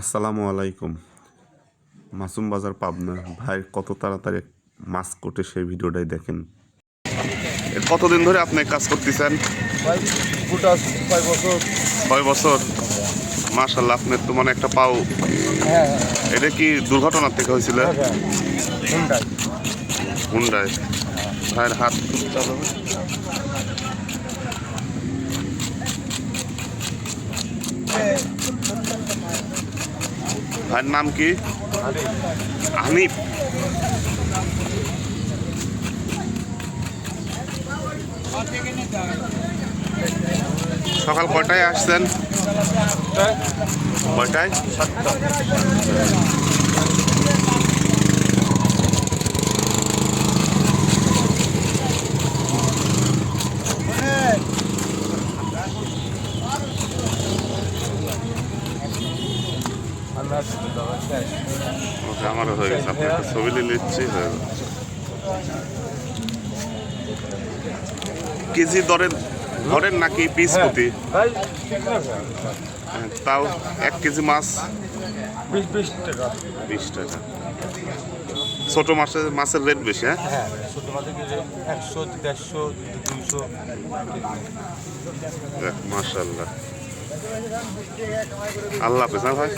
আসসালামু আলাইকুম। মাসুম বাজার পাবনা। ভাই কত তাড়াতাড়ি মাছ কোটে সেই ভিডিওটাই দেখেন। এ কতদিন ধরে আপনি কাজ করতেছেন? ভাই ছয় বছর। ছয় বছর? মাশাল্লাহ আপনার তো মানে একটা পাও। হ্যাঁ। এটা কি দুর্ঘটনা থেকে হয়েছিল? হ্যাঁ হুন্ডাই। হুন্ডায় ভাইয়ের হাত ভাইয়ের নাম কি? হানিফ। সকাল কটায় আসছেন? কয়টায়? ওকে আমারও হয়ে গেছে আপনার একটা ছবি নিয়ে নিচ্ছি হয়ে। কেজি দরের ধরেন নাকি পিস প্রতি? হ্যাঁ, তাও এক কেজি মাছ? বিশ টাকা। বিশ টাকা। ছোট মাছের মাছের রেট বেশি হ্যাঁ? হ্যাঁ ছোটো একশো দেড়শো দুইশো। মাশাল্লাহ আল্লাহ হাফেজ ভাই?